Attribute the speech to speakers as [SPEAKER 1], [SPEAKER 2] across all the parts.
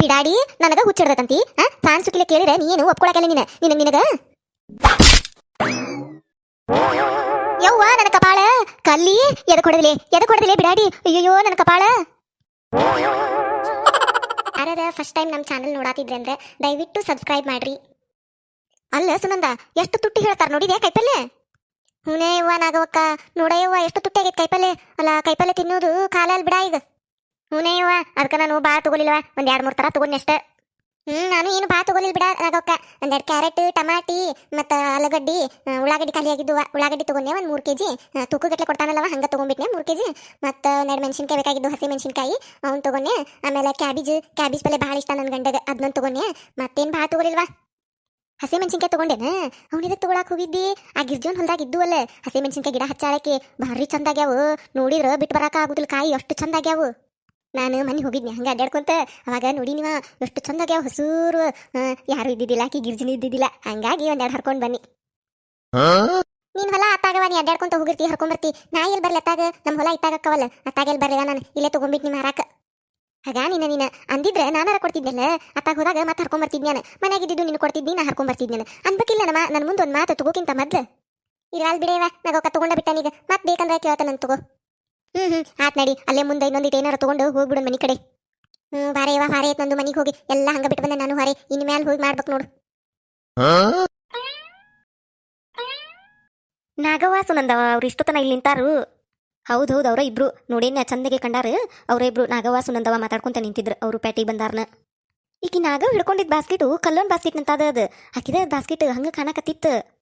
[SPEAKER 1] ಬಿಡಾಡಿ, ನನಗ ಹುಚ್ಚಿಡ್ದತಂತಿ ಹಾ ಫ್ಯಾನ್ ಸುಕ್ಕಿಲೆ ಕೇಳಿದ್ರೆ ನೀನು ಒಪ್ಕೊಳಕಲ್ಲ ನೀನ. ನಿನಗ ನಿನಗ? ಯವ್ವ, ನನ್ನ ಕಪಾಳ? ಕಲ್ಲಿ ಎದ ಕೊಡದಲೆ ಎದ ಕೊಡದಲೆ ಬಿಡಾಡಿ? ಅಯ್ಯಯ್ಯೋ, ನನ್ನ ಕಪಾಳ? ಯಾರದ ಫಸ್ಟ್ ಟೈಮ್ ನಮ್ಮ ಚಾನಲ್ ನೋಡಾತಿದ್ರೆ ಅಂದ್ರೆ ದಯವಿಟ್ಟು ಸಬ್ಸ್ಕ್ರೈಬ್ ಮಾಡ್ರಿ. ಅಲ್ಲ ಸುನಂದ, ಎಷ್ಟು ತುಟ್ಟಿ ಹೇಳ್ತಾರ ನೋಡಿದೆ ಕೈಪಲ್ಲೆ ಹುನೇ ಯವ್ವ ನಾಗವಕ್ಕ ನೋಡಯ್ಯವ್ವ ಎಷ್ಟು ತುಟ್ಟಿ ಆಗೈತೆ ಕೈಪಲ್ಲೆ ಅಲ್ಲ ಕೈಪಲ್ಲೆ ತಿನ್ನೋದು ಕಾಲ ಅಲ್ಲಿ ಬಿಡ ಈಗ. ಹೂನೇ ಅದಕ್ಕೆ ನಾನು ಬಾ ತಗೊಲಿಲ್ವ ಒಂದ್ ಎರಡ್ ಮೂರ್ ತರ ತಗೊಂಡ್ ಅಷ್ಟೇ. ಹ್ಮ್ ನಾನು ಏನು ಬಾ ತಗೊಲಿಲ್ಲ ಬಿಡ ರಗಕ್ಕ ಒಂದೆರಡು ಕ್ಯಾರೆಟ್, ಟಮಾಟಿ, ಮತ್ತ ಆಲೂಗಡ್ಡಿ ಉಳ್ಳಾಗಡ್ಡಿ ಖಾಲಿ ಆಗಿದ್ದುವ ಉಳ್ಳಾಗಡ್ಡಿ ತಗೊಂಡೆ ಒಂದ್ ಮೂರ್ ಕೆಜಿ. ತೂಕಗಟ್ಲೆ ಕೊಡ್ತಾನಲ್ಲವ ಹಂಗ ತಗೊಂಡ್ಬಿಟ್ನೆ ಮೂರ್ ಕೆಜಿ. ಮತ್ತ ಒಂದೆರಡು ಮೆಣಸಿನ್ಕಾಯಿ ಬೇಕಾಗಿದ್ದು ಹಸಿ ಮೆಣಸಿನ್ಕಾಯಿ, ಅವ್ನು ತಗೊಂಡೆ. ಆಮೇಲೆ ಕ್ಯಾಬೇಜ್ ಕ್ಯಾಬೇಜ್ ಪಲ್ಲೆ ಭಾಳ ಇಷ್ಟ ನನ್ನ ಗಂಡಗ ಅದನ್ನ ತಗೊಂಡೆ. ಮತ್ತೇನ್ ಬಾ ತಗೊಲಿಲ್ವಾ ಹಸಿ ಮೆಣಸಿನ್ಕಾಯಿ ತಗೊಂಡೇನ? ಅವನಿದ ತಗೊಳಕ್ ಹೋಗಿದ್ದಿ? ಆ ಗಿರ್ಜೋನ್ ಹೊಲ್ದಾಗ ಇದ್ದುವಲ್ಲ. ಹಸಿ ಮೆಣಸಿನ್ಕಾಯಿ ಗಿಡ ಹಚ್ಚಾಳಕ್ಕೆ ಭಾರಿ ಚಂದಾಗ್ಯಾವು. ನೋಡಿದ್ರ ಬಿಟ್ಟು ಬರಾಕ ಆಗುದಿಲ್ಲ ಕಾಯಿ, ಅಷ್ಟು ಚಂದಾಗ್ಯಾವು. ನಾನು ಮನೆ ಹೋಗಿದ್ನಿ. ಹಂಗೆ ಅಡ್ಡಾಡ್ಕೊಂತ ಅವಾಗ ನೋಡಿ ನೀವ ಎಷ್ಟು ಚಂದಾಗ್ಯಾವ ಹಸೂರು ಯಾರು ಇದ್ದಿದ್ದಿಲ್ಲ ಆಕಿ ಗಿರ್ಜಿನಿ ಇದ್ದಿದ್ದಿಲ್ಲ. ಹಂಗಾಗಿ ಒಂದೆರಡು ಹರ್ಕೊಂಡ್ ಬನ್ನಿ. ನೀನ್ ಹೊಲ ಅತ್ತಾಗವ ನೀ ಅಡ್ಡಾಡ್ಕೊಂತ ಹೋಗಿರ್ತಿ ಹರ್ಕೊಂಬರ್ತಿ ನಾ ಎಲ್ಲಿ ಬರ್ಲಿ ಅತ್ತಾಗ? ನಮ್ಮ ಹೊಲ ಇತ್ತಾಗಕ್ಕವಲ್ಲ ಅತ್ತಾಗ ಎಲ್ಲಿ ಬರ್ಲಿಲ್ಲ ನಾನು? ಇಲ್ಲೇ ತಗೊಂಡ್ಬಿಟ್ಟು ನಿಮ್ಮ ಹರಾಕ. ಹಾಗ ನೀನ ನೀನ ಅಂದಿದ್ರೆ ನಾನಾರ ಕೊಡ್ತಿದ್ನಲ್ಲ ಅತ್ತಾಗ ಹೋದಾಗ ಮತ್ತೆ ಹರ್ಕೊಂಡ್ ನಾನು. ಮನೆಯಾಗಿದ್ದು ನೀನು ಕೊಡ್ತಿದ್ದಿ ನಾ ಹರ್ಕೊಂಡ್ ಬರ್ತಿದ್ನ ಅನ್ಬೇಕಿಲ್ಲ ನಮ್ಮ ನನ್ನ ಮುಂದೆ ಒಂದು ಮಾತು ತಗೋಕಿಂತ ಮೊದ್ಲು. ಇರಾಲ್ ಬಿಡೇವ ನಾಗ ತಗೊಂಡ ಬಿಟ್ಟ ನೀಗ ಮತ್ತೆ ಬೇಕಂದ್ರೆ ನನ್ ತಗೋ. ಹ್ಮ್ ಹ್ಮ್. ಆತ್ ನಡಿ, ಅಲ್ಲೇ ಮುಂದೆ ಇನ್ನೊಂದಿಟ್ಟು ಏನಾರ ತಗೊಂಡು ಹೋಗ್ಬಿಡು ಮನಿ ಕಡೆ. ಹ್ಮ್, ಬಾರೆ ಯವ್ವ ಹಾರೆ ಐತ್ ನಂದು ಮನಿಗೆ ಹೋಗಿ. ಎಲ್ಲ ಹಂಗ ಬಿಟ್ಟು ಬಂದೆ ನಾನು ಹಾರೆ ಇನ್ಮೇಲೆ ಹೋಗಿ ಮಾಡ್ಬೇಕು ನೋಡು. ನಾಗವ್ವ ಸುನಂದವ ಅವ್ರು ಇಷ್ಟೊತ್ತನ ಇಲ್ಲಿ ನಿಂತಾರು. ಹೌದು ಹೌದು, ಅವರ ಇಬ್ರು. ನೋಡೇನ ಚಂದಗೆ ಕಂಡಾರ? ಅವರ ಇಬ್ರು ನಾಗವ್ವ ಸುನಂದವ ಮಾತಾಡ್ಕೊಂತ ನಿಂತಿದ್ರು, ಅವ್ರು ಪ್ಯಾಟಿಗೆ ಬಂದಾರ್ನ. ಈಕಿ ನಾಗವ್ ಹಿಡ್ಕೊಂಡಿದ್ ಬಾಸ್ಕೆಟ್, ಕಲ್ಲೊಂದ್ ಬಾಸ್ಕೆಟ್ ನಂತಾದ ಅದು. ಹಾಕಿದ ಬಾಸ್ಕೆಟ್ ಹಂಗ ಕಾಣಕತ್ತಿತ್ತು.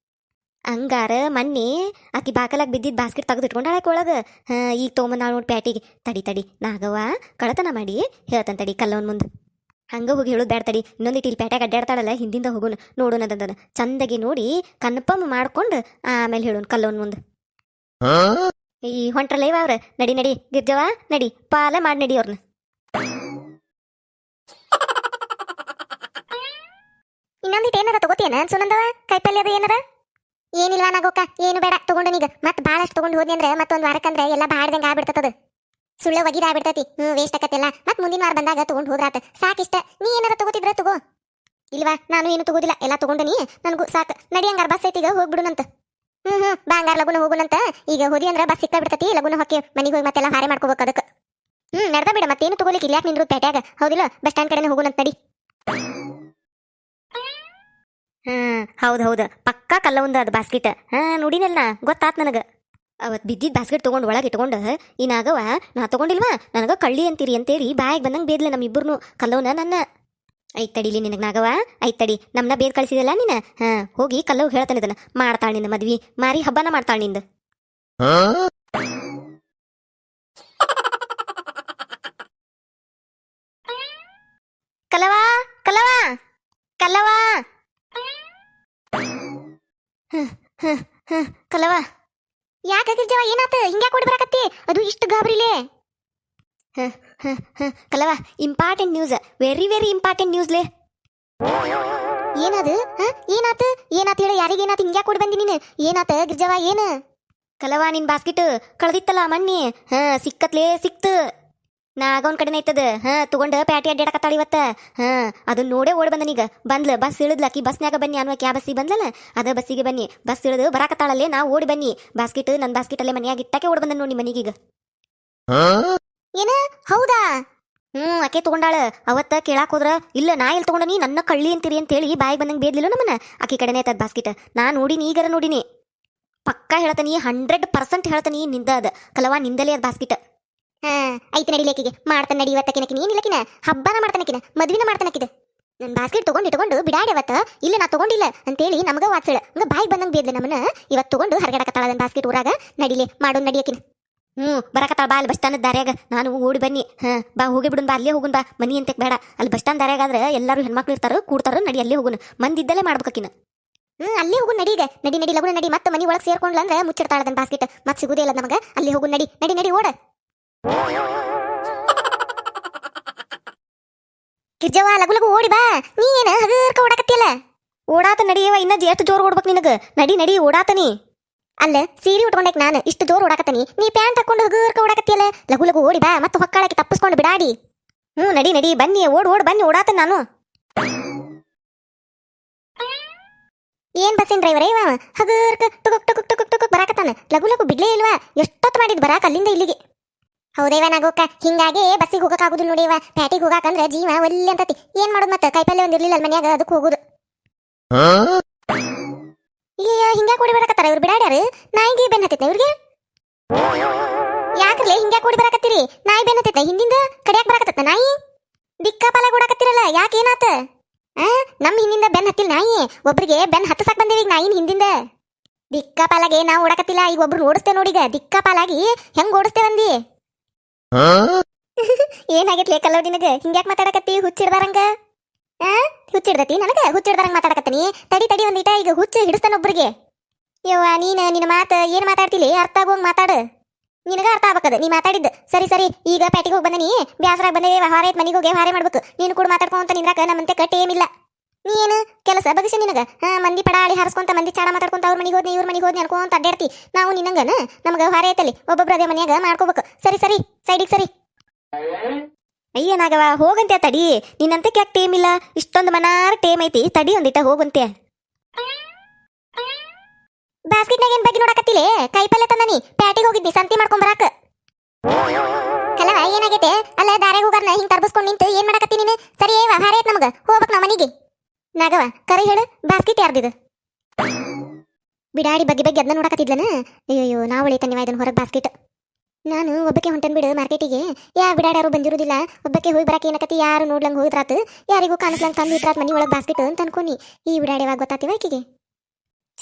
[SPEAKER 1] ಹಂಗಾರ ಮನ್ನಿ ಆಕಿ ಬಾಕಲಾಗ ಬಿದ್ದಿದ್ದ ಬಾಸ್ಕೆಟ್ ತೆಗೆದು ಇಟ್ಕೊಂಡಾಳಕ್ಕೆ ಒಳಗೆ. ಹಾ ಈಗ ತೊಗೊಂಬಂದಾಳ ನೋಡಿ ಪ್ಯಾಟಿಗೆ ತಡಿ ತಡಿ ನಾಗವ್ವ ಕಳತನ ಮಾಡಿ ಹೇಳ್ತಾನೆ ತಡಿ ಕಲ್ಲವನ್ ಮುಂದೆ. ಹಂಗ ಹೋಗಿ ಹೇಳೋದು ಬೇಡ ತಡಿ ಇನ್ನೊಂದು ಇಲ್ಲಿ ಪ್ಯಾಟ್ಯಾಗ ಅಡ್ಡಾಡ್ತಾಳಲ್ಲ ಹಿಂದಿಂದ ಹೋಗೋಣ ನೋಡೋಣ ಅದಂದನ ಚಂದಾಗಿ ನೋಡಿ ಕನ್ಫರ್ಮ್ ಮಾಡ್ಕೊಂಡು ಆಮೇಲೆ ಹೇಳೋಣ ಕಲ್ಲವನ್ ಮುಂದೆ. ಈ ಹೊಂಟ್ರಲ್ಲ ಇವ ಅವ್ರ ನಡಿ ನಡಿ ಗಿರ್ಜವ ನಡಿ ಪಾಲ ಮಾಡಿ ನಡಿ ಅವ್ರನ್ನ ಇನ್ನೊಂದಿಟ್ಟು ಏನಾರ ತಗೋತೀಯನ ಸುನಂದವ ಕೈಪಲ್ಯ ಅದು ಏನಿಲ್ವಾ ನಾಗೋಕ? ಏನು ಬೇಡ, ತಗೊಂಡು ನೀಗ. ಮತ್ ಬಹಳಷ್ಟು ತಗೊಂಡು ಹೋದ್ನಿ ಅಂದ್ರೆ ಮತ್ತೊಂದ್ ವಾರಕ್ಕಂದ್ರೆ ಎಲ್ಲ ಬಾಡ್ದಂಗ ಆಗ್ಬಿಡ್ತದ ಸುಳ್ಳ ಒಗಿದ ಆಗ್ಬಿಡ್ತತಿ. ಹ್ಮ್ ವೇಸ್ಟ್ ಆಕತ್ತೆಲ್ಲ ಮತ್ ಮುಂದಿನ ವಾರ ಬಂದಾಗ ತಗೊಂಡ್ ಹೋದ್ರಾತ. ಸಾಕಿಷ್ಟ. ನೀ ಏನಾರ ತಗೋತಿದ್ರ ತಗೋ. ಇಲ್ವಾ, ನಾನು ಏನು ತಗೋದಿಲ್ಲ. ಎಲ್ಲ ತಗೊಂಡನಿ ನನಗೂ ಸಾಕ್. ನಡಿ ಹಂಗಾರ ಬಸ್ ಐತಿಗ ಹೋಗ್ಬಿಡುನಂತ. ಹ್ಮ್ ಹ್ಮ್ ಬಾಂಗಾರ ಲಗುನ ಹೋಗುನಂತ. ಈಗ ಹೋದಿ ಅಂದ್ರ ಬಸ್ ಸಿಕ್ಕ ಬಿಡ್ತತಿ ಲಗುನ ಹೊಕ್ಕಿ ಮನಿಗೆ ಹೋಗಿ ಮತ್ತೆಲ್ಲ ಹಾರೆ ಮಾಡ್ಕೋಬೇಕು ಅದಕ್ಕೆ ಹ್ಮ್, ನಡ್ದ ಬಿಡ, ಮತ್ತೇನು ತಗೋಲಿಕ್ಕೆ? ಇಲ್ಲ ಯಾಕೆ ನಿಂದ್ರು ಪೇಟ್ಯಾಗ? ಹೌದಿಲ್ಲ? ಬಸ್ ಸ್ಟ್ಯಾಂಡ್ ಕಡೆನೇ ಹೋಗುನಂತ ನಡಿ. ಹೌದು ಹೌದು. ಪಕ್ಕಾ ಕಲ್ಲ ಒಂದು ಅದು ಬಾಸ್ಕೆಟ್ ಹಾ ನೋಡಿನಲ್ಲ ಗೊತ್ತಾತ್ ನನಗ. ಅವತ್ ಬಿದ್ದಿದ್ ಬಾಸ್ಕೆಟ್ ತಗೊಂಡ್ ಒಳಗೆ ಇಟ್ಕೊಂಡು ಈ ನಾಗವ ನಾ ತಗೊಂಡಿಲ್ವಾ? ನನಗ ಕಳ್ಳಿ ಅಂತೀರಿ ಅಂತೇಳಿ ಬಾಯಿಗೆ ಬಂದಂಗ ಬೇದ್ಲ ನಮ್ ಇಬ್ಬರನು ಕಲ್ಲವನ ನನ್ನ. ಐತ್ ತಡಿಲಿ ನಿನಗ್ ನಾಗವ ಐತ್ ತಡಿ, ನಮ್ನ ಬೇದ್ ಕಳಿಸಿದಲ್ಲ ನೀನ? ಹಾ, ಹೋಗಿ ಕಲ್ಲವ್ ಹೇಳ್ತಾನೆ ಇದನ್ನ. ಮಾಡ್ತಾಳ ನಿನ್ನ ಮದ್ವಿ, ಮಾರಿ ಹಬ್ಬನ ಮಾಡ್ತಾಳ ನಿಂದ ಕಲವಾ ಕಲವಾ ಕಲ್ಲವಾ ಕಲವ. ಯಾಕಾಗಿರ್ಜವ ಏನಾತ? ಹಿಂಗ್ಯಾ ಓಡಿ ಬರಾಕತ್ತಿ? ಅದು ಇಷ್ಟು ಗಾಬರಿಲೆ. ಕಲವ important news very very important ನ್ಯೂಸ್ಲೆ ಏನದು? ಹ? ಏನಾತ? ಏನಾತ ಹೇಳ, ಯಾರಿಗೆ ಏನಾತ? ಹಿಂಗ್ಯಾ ಓಡಿ ಬಂದಿ ನೀನು? ಏನಾತ ಗಿರ್ಜವ, ಏನು? ಕಲವ, ನಿನ್ ಬಾಸ್ಕೆಟ್ ಕಳೆದಿತ್ತಲ್ಲ ಮಣ್ಣಿ ಹ, ಸಿಕ್ಕತ್ಲೇ ಸಿಕ್ತು. ನಾ ಆಗವನ್ ಕಡೆನೇ ಐತದ ಹಾ ತಗೊಂಡ ಪ್ಯಾಟಿ ಅಡ್ಡಾಡಕತ್ತಾಳ ಇವತ್ತ. ಹಾ ಅದನ್ನ ನೋಡೇ ಓಡ್ ಬಂದನೀಗ ಬಂದ್ಲ ಬಸ್ ಇಳಿದ್ಲ ಆಕಿ ಬಸ್ನ್ಯಾಗ ಬನ್ನಿ ಅನ್ನೋ ಕ್ಯಾ ಬಸ್ಸಿಗೆ ಬಂದ್ಲಲ್ಲ? ಅದ ಬಸ್ಸಿಗೆ ಬನ್ನಿ. ಬಸ್ ಇಳಿದು ಬರಾಕತ್ತಾಳಲ್ಲೇ ನಾ ಓಡಿ ಬನ್ನಿ. ಬಾಸ್ಕೆಟ್ ನನ್ನ ಬಾಸ್ಕೆಟ್ ಅಲ್ಲೇ ಮನ್ಯಾಗ ಇಟ್ಟಕ್ಕೆ ಓಡ್ ಬಂದ ನೋಡಿ ಮನಿಗೀಗ. ಏನ? ಹೌದಾ? ಹ್ಮ್ ಆಕೆ ತಗೊಂಡಾಳ. ಅವತ್ತ ಕೇಳಾಕ್ ಹೋದ್ರ ಇಲ್ಲ ನಾ ಎಲ್ಲಿ ತಗೊಂಡನಿ? ನನ್ನ ಕಳ್ಳಿ ಅಂತೀರಿ ಅಂತೇಳಿ ಬಾಯಿಗೆ ಬಂದಂಗೆ ಬೇದ್ಲಿಲ್ಲ ನಮ್ಮನ್ನ. ಆಕೆ ಕಡೆನೇ ಐತದ ಬಾಸ್ಕೆಟ್. ನಾ ನೋಡಿನಿ ಈಗರ ನೋಡಿನಿ. ಪಕ್ಕಾ ಹೇಳ್ತಾನಿ ಹಂಡ್ರೆಡ್ ಪರ್ಸೆಂಟ್ ಹೇಳ್ತಾನಿ ನಿಂದ ಅದ. ಕಲವಾ ನಿಂದಲೇ ಅದ ಬಾಸ್ಕೆಟ್. ಹಾ, ಐತಿ ನಡಿಲೇಕಿಗೆ ಮಾಡ್ತಾನೆ ನಡಿ ಇವತ್ತಕಿನಕಿನ. ಏನಿಲ್ಲಕಿನ? ಹಬ್ಬನ ಮಾಡ್ತಾನಕಿನ? ಮದ್ವಿನ ಮಾಡ್ತಾನಕಿದ. ನನ್ನ ಬಾಸ್ಕೆಟ್ ತಗೊಂಡು ಇಟ್ಕೊಂಡು ಬಿಡಾಡಿ ಅವತ್ತ ಇಲ್ಲ, ನಾ ತಗೊಂಡಿಲ್ಲ. ಅಂತೇಳಿ ನಮಗ ವಾತ್ಸಳ. ಹಂಗ ಬಾಯಿ ಬಂದಂಗೆ ಬೇದ್ಲೆ ನಮ್ಮನ್ನ. ಇವತ್ತು ತಗೊಂಡು ಹರಗಡಕತ್ತಾಳ ಬಾಸ್ಕೆಟ್ ಊರಾಗ. ನಡಿಲೆ ಮಾಡೋನ್ ನಡಿಯಕಿನ ಹ್ಞೂ, ಬರಕತ್ತಾಳ ಬಾ, ಅಲ್ಲಿ ಬಸ್ ಸ್ಟ್ಯಾಂಡ್ ದಾರ್ಯಾಗ. ನಾನು ಓಡಿ ಬನ್ನಿ. ಹಾ, ಬಾ, ಹೋಗಿ ಬಿಡುನ್ ಬಾ, ಅಲ್ಲೇ ಹೋಗುನ್ ಬಾ. ಮನಿ ಅಂತ ಬೇಡ. ಅಲ್ಲಿ ಬಸ್ ಸ್ಟ್ಯಾಂಡ್ ದಾರ್ಯಾಗ ಆದ್ರೆ ಎಲ್ಲರೂ ಹೆಣ್ಮಕ್ಳು ಇರ್ತಾರ, ಕೂಡ್ತಾರ, ನಡಿ ಅಲ್ಲೇ ಹೋಗುನ್. ಮಂದಿದ್ದಲ್ಲೇ ಮಾಡ್ಬೇಕಿನ ಹ್ಮ್ ಅಲ್ಲಿ ಹೋಗು ನಡಿ ಈಗ. ನಡಿ ನಡಿ, ಲಗುನ ನಡಿ. ಮತ್ತೆ ಮನಿ ಒಳಗೆ ಸೇರ್ಕೊಂಡ್ಲ ಅಂದ್ರೆ ಅದನ್ನ ಬಾಸ್ಕೆಟ್. ಮತ್ತೆ ಸಿಗುದೇ ಇಲ್ಲ ನಮಗ. ಅಲ್ಲಿ ಹೋಗು ನಡಿ. ನಡಿ ನಡಿ, ಓಡ. ಕಿರ್ಜವ್ವ ಲಗು ಲಗು ಓಡಿ ಬಾ. ನೀ ಏನ ಹಗರ್ಕ ಓಡಾಕತ್ತಿಯಲ್ಲ? ಓಡಾತ ನಡಿಯವ ಇನ್ನ ಎಷ್ಟು ಜೋರ್ ಓಡ್ಬೇಕು ನಿನಗ. ನಡಿ ನಡಿ ಓಡಾತನಿ ಅಲ್ಲ, ಸೀರೆ ಉಟ್ಕೊಂಡಕ್ ನಾನು ಇಷ್ಟು ಜೋರ್ ಓಡಾಕತ್ತನಿ ನೀ. ಪ್ಯಾಂಟ್ ಹಾಕೊಂಡು ಹಗರ್ಕ ಓಡಾಕತ್ತಿಯಲ್ಲ? ಲಗು ಲಗು ಓಡಿ ಬಾ, ಮತ್ತೆ ಹೊಕ್ಕಾಳಕ್ಕೆ ತಪ್ಪಿಸ್ಕೊಂಡು ಬಿಡಾಡಿ. ಹ್ಞೂ, ನಡಿ ನಡಿ, ಬನ್ನಿ, ಓಡ್ ಓಡ್, ಬನ್ನಿ, ಓಡಾತ ನಾನು. ಏನ್ ಬಸ್ಸಿನ ಡ್ರೈವರ್ ಇವ? ಹಗರ್ಕ ಟುಕುಕ್ ಟುಕುಕ್ ಟುಕುಕ್ ಟುಕುಕ್ ಬರಾಕತ್ತಾನ. ಲಗು ಲಗು ಬಿಡ್ಲೇ ಇಲ್ವಾ? ಎಷ್ಟೊತ್ತು ಮಾಡಿದ್ ಬರಾಕ ಅಲ್ಲಿಂದ ಇಲ್ಲಿಗೆ? ಹೌದೇವ ನಾಗೋಕ? ಹಿಂಗಾಗಿ ಬಸ್ಸಿಗೆ ಹೋಗಕ್ಕಾಗುದಿಲ್ಲ ನೋಡಿವ ಪ್ಯಾಟಿಗೆ ಹೋಗಾಕಂದ್ರ ಜೀವ ಒಲ್ಲೆ ಅಂತತಿ. ಏನ್ ಮಾಡೋದು ಮತ್ತೆ? ಕಾಯಿಪಲ್ಲೆ ಒಂದಿರ್ಲಿಲ್ಲ ಅಲ್ಲಿ ಮನ್ಯಾಗ, ಅದಕ್ಕೆ ಹೋಗುದು. ಈಗ ಹಿಂಗ್ಯಾಕ್ ಓಡಿ ಬರಾಕತ್ತಾರ ಇವ್ರು ಬಿಡಾಡ್ಯಾರ? ನಾಯಿಗೆ ಬೆನ್ ಹತ್ತೈತೆ ಇವ್ರಿಗೆ? ಯಾಕ್ರಲೆ ಹಿಂಗ್ಯಾಕ್ ಓಡಿ ಬರಾಕತ್ತೀರಿ? ನಾಯಿ ಬೆನ್ ಹತ್ತೈತೆ ಹಿಂದಿಂದ ಕಡಿಯಾಕ್ ಬರಾಕತ್ತ ನಾಯಿ? ದಿಕ್ಕಾಪಾಲ ಓಡಾಕತ್ತಿರಲ್ಲ ಯಾಕೆ ಏನಾತ ಆ? ನಮ್ ಹಿಂದಿಂದ ಬೆನ್ ಹತ್ತಿಲ್ಲ ನಾಯಿ. ಒಬ್ರಿಗೆ ಬೆನ್ ಹತ್ತಸಕ್ ಬಂದೇವಿ ಈಗ ನಾಯಿನ ಹಿಂದಿಂದ. ದಿಕ್ಕಾಪಾಲಾಗೆ ನಾವು ಓಡಾಕತ್ತಿಲ್ಲ, ಈಗ ಒಬ್ರು ಓಡಿಸ್ತೇವೆ ನೋಡಿಗ ದಿಕ್ಕಾಪಾಲಾಗಿ ಹೆಂಗ್ ಓಡಿಸ್ತೇವೆ ಅಂದಿ? ಏನಾಗೈತ್ಲೆ ಕಲ್ಲೋ ನಿನಗ? ಹಿಂಗ್ಯಾಕ್ ಮಾತಾಡಕತ್ತಿ? ಹುಚ್ಚಿಡ್ದಾರಂಗ? ಹುಚ್ಚಿಡ್ದತಿ ನನಗ? ಹುಚ್ಚಿಡ್ದಾರಂಗ ಮಾತಾಡಕತ್ತೀನಿ? ತಡಿ ತಡಿ ಒಂದಿಟ, ಈಗ ಹುಚ್ಚ ಹಿಡಿಸ್ತಾನ ಒಬ್ರಿಗೆ. ಯವ್ವ, ನೀನ್, ನಿನ್ನ ಮಾತ ಏನ್ ಮಾತಾಡ್ತಿಲಿ? ಅರ್ಥ ಆಗೋಂಗ್ ಮಾತಾಡು. ನಿನಗ ಅರ್ಥ ಆಗ್ಬೇಕದ. ನೀ ಮಾತಾಡಿದ್ದು. ಸರಿ ಸರಿ, ಈಗ ಪ್ಯಾಟಿಗೆ ಹೋಗಿ ಬಂದನಿ ಬ್ಯಾಸರಾಗ ಬಂದೇವಿ ವ್ಯವಹಾರ ಐತ್ ಮನೆಗೆ ಹೋಗಿ ಹಾರೆ ಮಾಡ್ಬೇಕು. ನೀನು ಕೂಡ ಮಾತಾಡ್ಕೊಂತ ನಿಂದ್ರಾಕ ನಮ್ಮಂತೆ ಕಟ್ಟಿ ಏನಿಲ್ಲ ನೀ ಏನು ಕೆಲಸ ಬಗಸಿ ನಿನಗ. ಮಂದಿ ಪಡಾಳಿ ಹಾರಿಸ್ಕೊಂತ, ಮಂದಿ ಚಾಡ ಮಾತಾಡ್ಕೊಂತ ಅವ್ರ ಮನೆಗೆ ಹೋದ್ನಿ, ಇವ್ರ ಮನೆಗೆ ಹೋದ್ನಿ ಅನ್ಕೊಂತ ಅಡ್ಡಾಡ್ತಿ. ನಾವು ನಿನ್ನಂಗನ ನಮ್ಗ ಹೊರ ಐತಲ್ಲಿ. ಒಬ್ಬೊಬ್ರು ಅದೇ ಮನ್ಯಾಗ ಮಾಡ್ಕೋಬೇಕು. ಸರಿ ಸರಿ. ಸೈಡಿಗೆ ಸರಿ. ಅಯ್ಯ ನಾಗವ ಹೋಗಂತೆ ತಡಿ. ನಿನ್ನಂತೆ ಯಾಕೆ ಟೇಮ್ ಇಲ್ಲ? ಇಷ್ಟೊಂದು ಮನಾರ್ ಟೇಮ್ ಐತಿ. ತಡಿ ಒಂದಿಟ ಹೋಗಂತೆ ಬಾಸ್ಕೆಟ್ನಾಗ ಏನ್ ಬಗ್ಗೆ ನೋಡಕತ್ತಿಲೆ? ಕೈಪಲ್ಲೆ ತಂದನಿ ಪ್ಯಾಟಿಗೆ ಹೋಗಿದ್ದಿ, ಸಂತಿ ಮಾಡ್ಕೊಂಡ್ ಬರಾಕ. ಕಲವ ಏನಾಗೈತೆ? ಅಲ್ಲ, ದಾರ್ಯಾಗ ಹೋಗಾರ್ನ ಹಿಂಗ್ ತರ್ಬಸ್ಕೊಂಡ್ ನಿಂತು ಏನ್ ಮಾಡಕತ್ತಿ ನೀನು? ಸರಿ ಏವ ಹಾರೈತ್ ನಮಗ. ಹೋಗ್ಬೇಕ್ ನಾವ್ ಮನಿಗೆ. ನಾಗವ ಕರೆ ಹೇಳು ಬಾಸ್ಕೆಟ್ ಯಾರ್ದಿದು? ಬಿಡಾಡಿ ಬಗ್ಗೆ ಬಗ್ಗೆ ಅದನ್ನ ನೋಡಕತ್ತಿದ್ಲನ? ಅಯ್ಯೋ ನಾವು ಉಳಿತನ್ಯವ ಇದನ್ನ ಹೊರಗೆ ಬಾಸ್ಕೆಟ್ ನಾನು ಒಬ್ಬಕ್ಕೆ ಹೊಂಟನ್ ಬಿಡು ಮಾರ್ಕೆಟಿಗೆ ಯಾ ಬಿಡಾಡ್ಯಾರು ಬಂದಿರುದಿಲ್ಲ, ಒಬ್ಬಕ್ಕೆ ಹೋಗಿ ಬರಕ್ಕೆ ಏನಕತಿ ಯಾರು ನೋಡ್ಲಂಗ್ ಹೋಗಿದ್ರಾತು? ಯಾರಿಗೂ ಕಾಣಿಸ್ಲಂಗ್ ತಂದು ಇಟ್ರಾತ್ ಮನಿ ಒಳಗೆ ಬಾಸ್ಕೆಟ್ ಅಂತ ಅನ್ಕೊನಿ ಈ ಬಿಡಾಡ್ಯಾವಾಗ ಗೊತ್ತಾತಿವ ಆಕಿಗೆ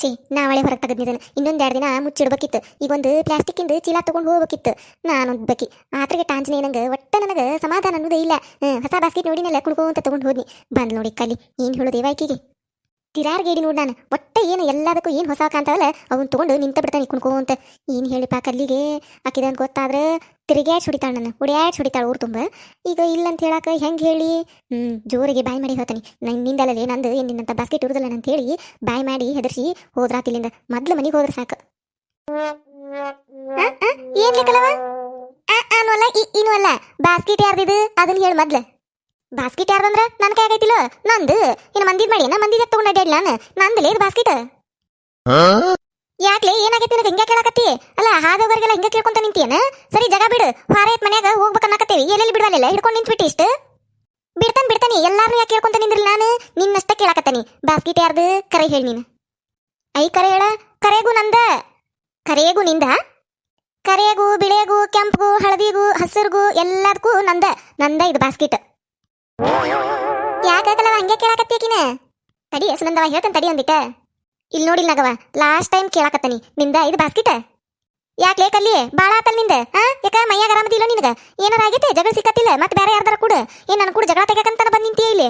[SPEAKER 1] ಛೀ ನಾವಳೆ ಹೊರಗೆ ತೆಗೆದಿದ್ದನು ಇನ್ನೊಂದು ಎರಡು ದಿನ ಮುಚ್ಚಿಡ್ಬೇಕಿತ್ತು. ಈಗ ಒಂದು ಪ್ಲಾಸ್ಟಿಕ್ಕಿಂದ ಚೀಲ ತೊಗೊಂಡು ಹೋಗ್ಬೇಕಿತ್ತು. ನಾನು ಬಕ್ಕಿ ಆತ್ರಿಗೆ ಟಾಂಚನೆ ನಂಗೆ ಒಟ್ಟ ನನಗೆ ಸಮಾಧಾನ ಅನ್ನೋದೇ ಇಲ್ಲ. ಹೊಸ ಬಾಸ್ಕೆಟ್ ನೋಡಿನಲ್ಲ ಅಂತ ತೊಗೊಂಡು ಹೋದ್ನಿ. ಬಂದು ನೋಡಿ ಕಲಿ, ಏನು ಹೇಳೋದು ಆಕಿಗೆ ತಿರಾರ್ ಗೇಡಿ ನೋಡ ನಾನು. ಒಟ್ಟ ಏನು ಎಲ್ಲದಕ್ಕೂ ಏನು ಹೊಸ ಕಾಂತಾವಲ್ಲ ಅವನ್ ತಗೊಂಡು ನಿಂತ ಬಿಡ್ತಾನೆ ಕುಣ್ಕೊಂತ ಏನು ಹೇಳಿಪ್ಪ ಕಲ್ಲಿಗೆ? ಆಕಿದಂತ ಗೊತ್ತಾದ್ರೆ ತಿರುಗ್ಯಾಡ್ ಹೊಡಿತಾಳ ನನ್ನ. ಉಡ್ಯಾಡ್ ಹೊಡಿತಾಳ ಊರು ತುಂಬ. ಈಗ ಇಲ್ಲ ಅಂತ ಹೇಳಾಕ ಹೆಂಗೆ ಹೇಳಿ? ಹ್ಮ್, ಜೋರಿಗೆ ಬಾಯ್ ಮಾಡಿ ಹೇಳ್ತಾನೆ. ನಿಂದಲ್ಲೇ ನಂದು ಏನು ನಿನ್ನಂತ ಬಾಸ್ಕೆಟ್ ಇರುದಿಲ್ಲ ಅಂತ ಹೇಳಿ ಬಾಯ್ ಮಾಡಿ ಹೆದರ್ಸಿ ಹೋದ್ರಾತ್ ಇಲ್ಲಿಂದ. ಮೊದ್ಲು ಮನೆಗೆ ಹೋದ್ರೆ ಸಾಕು. ಏನ್ಲಿಕ್ಕಲ್ಲವ ಅಲ್ಲ ಈ ಇನು ಅಲ್ಲ. ಬಾಸ್ಕೆಟ್ ಯಾರ್ದಿದು? ಅದನ್ನ ಹೇಳಿ ಮೊದ್ಲು. ಬಾಸ್ಕೆಟ್ ಯಾರ್ದಂದ್ರ? ನನ್ನ ಕೈ ಆಗೈತಿಲ್ಲ? ನಂದು? ಇನ್ನು ಮಂದಿದ್ ಮಾಡಿ, ನಾ ಮಂದಿದ ತಗೊಂಡು ಅಡ್ಡಾಡ್ಲ ನಾನು ನಂದಲೇ ಇದು ಬಾಸ್ಕೆಟ್. ಯಾಕ್ಲೆ? ಏನಾಗೈತಿ ನನಗೆ? ಹಿಂಗೆ ಕೇಳಕತ್ತಿ? ಅಲ್ಲ ಹಾದವರಿಗೆಲ್ಲ ಹಿಂಗೆ ಕೇಳ್ಕೊಂತ ನಿಂತಿಯೇನ? ಸರಿ, ಜಗ ಬಿಡು. ಹಾರೈತ್ ಮನ್ಯಾಗ ಹೋಗ್ಬೇಕು ಅನ್ನಕತ್ತೇವಿ. ಎಲ್ಲೆಲ್ಲಿ ಬಿಡವಲ್ಲ ಹಿಡ್ಕೊಂಡು ನಿಂತ್ಬಿಟ್ಟು ಇಷ್ಟು? ಬಿಡ್ತಾನೆ ಬಿಡ್ತಾನೆ. ಎಲ್ಲಾರು ಯಾಕೆ ಕೇಳ್ಕೊಂತ ನಿಂದ್ರಿ ನಾನು? ನಿನ್ನಷ್ಟ ಕೇಳಕತ್ತಾನಿ. ಬಾಸ್ಕೆಟ್ ಯಾರ್ದು? ಕರೆ ಹೇಳಿ ನೀನು. ಐ, ಕರೆ ಹೇಳ. ಕರೆಗೂ ನಂದ. ಕರೆಗೂ ನಿಂದ? ಕರೆಗೂ, ಬಿಳೆಗೂ, ಕೆಂಪಗೂ, ಹಳದಿಗೂ, ಹಸಿರಿಗೂ ಎಲ್ಲದಕ್ಕೂ ನಂದ. ನಂದ ಇದು ಬಾಸ್ಕೆಟ್. ಯಾಕಾಗಲ್ಲವ ಹಂಗೆ ಕೇಳಾಕತ್ತೀಕಿನ ತಡಿ ಸುನಂದವ ಹೇಳ್ತಾನೆ ತಡಿ ಒಂದಿಟ ಇಲ್ಲಿ ನೋಡಿಲ್ಲ ನಗವ ಲಾಸ್ಟ್ ಟೈಮ್ ಕೇಳಾಕತ್ತನಿ. ನಿಂದ ಇದು ಬಾಸ್ಕೆಟ್ ಯಾಕೆ ಕಲ್ಲಿ ಬಾಳ ಆತಲ್ನಿಂದ ಹಾ ಯಾಕ ಮೈಯಾಗ ಆರಾಮದಿಲ್ಲ ನಿನಗ? ಏನಾರ ಆಗೈತೆ ಜಗಳ ಸಿಕ್ಕತ್ತಿಲ್ಲ ಮತ್ತೆ ಬೇರೆ ಯಾರ್ದಾರ ಕೂಡ? ಏನ್ ನನ್ನ ಕೂಡ ಜಗಳ ತೆಗಕಂತಾನ ಬಂದ್ ನಿಂತೀಯ ಇಲ್ಲಿ?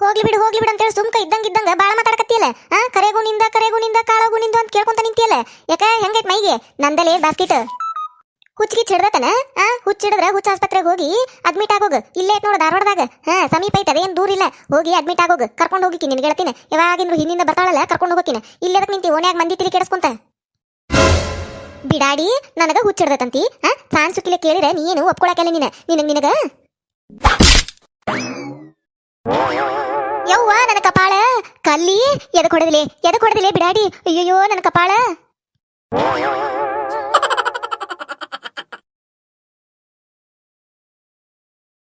[SPEAKER 1] ಹೋಗ್ಲಿ ಬಿಡು ಹೋಗ್ಲಿ ಬಿಡು ಅಂತೇಳಿ ಸುಮ್ಕ ಇದ್ದಂಗ ಇದ್ದಂಗ ಬಾಳ ಮಾತಾಡಕತ್ತಿಯಲ್ಲ ಹಾ ಕರೆಗೂ ನಿಂದ ಕರೆಗೂ ನಿಂದ, ಕಾಳಗೂ ನಿಂದ ಅಂತ ಕೇಳ್ಕೊಂತ ನಿಂತಿಯಲ್ಲ? ಯಾಕ? ಹೆಂಗೈತ್ ಮೈಗೆ? ನಂದಲೇ ಬಾಸ್ಕೆಟ್ ಹುಚ್ಚಿಗೆ ಹಿಡ್ದತನ ಆ ಹುಚ್ಚಿಡಿದ್ರ ಹುಚ್ಚ ಆಸ್ಪತ್ರೆಗೆ ಹೋಗಿ ಅಡ್ಮಿಟ್ ಆಗೋಗ. ಇಲ್ಲೇ ಐತ್ ನೋಡು ಧಾರವಾಡದಾಗ. ಹಾ, ಸಮೀಪ ಐತೆ ಅದೇನು ದೂರ ಇಲ್ಲ. ಹೋಗಿ ಅಡ್ಮಿಟ್ ಆಗೋಗ. ಕರ್ಕೊಂಡು ಹೋಗಿಕಿ ನಿನ್ ಹೇಳ್ತೀನಿ. ಯಾವಾಗಿಂದ್ರು ಹಿಂದಿಂದ ಬರ್ತಾಳಲ್ಲ, ಕರ್ಕೊಂಡು ಹೋಗಿನ ಅದಕ್ಕೆ ನಿಂತಿ ಓನ್ಯಾಗ ಮಂದಿ ತಿಳಿ ಕೆಡಿಸ್ಕೊಂತ. ಬಿಡಾಡಿ, ನನಗ ಹುಚ್ಚಿಡ್ದತಂತಿ ಹಾ ಸಾನ್ ಸುಕ್ಕಿಲೆ ಕೇಳಿದ್ರೆ ನೀನು ಒಪ್ಕೊಳಕಲ್ಲ ನೀನ. ನಿನಗ್, ನಿನಗ? ಯವ್ವ, ನನ್ನ ಕಪಾಳ? ಕಲ್ಲಿ, ಎದಕ್ ಹೊಡೆದಿಲೆ? ಎದಕ್ ಹೊಡೆದಿಲೆ ಬಿಡಾಡಿ? ಅಯ್ಯಯ್ಯೋ, ನನ್ನ ಕಪಾಳ?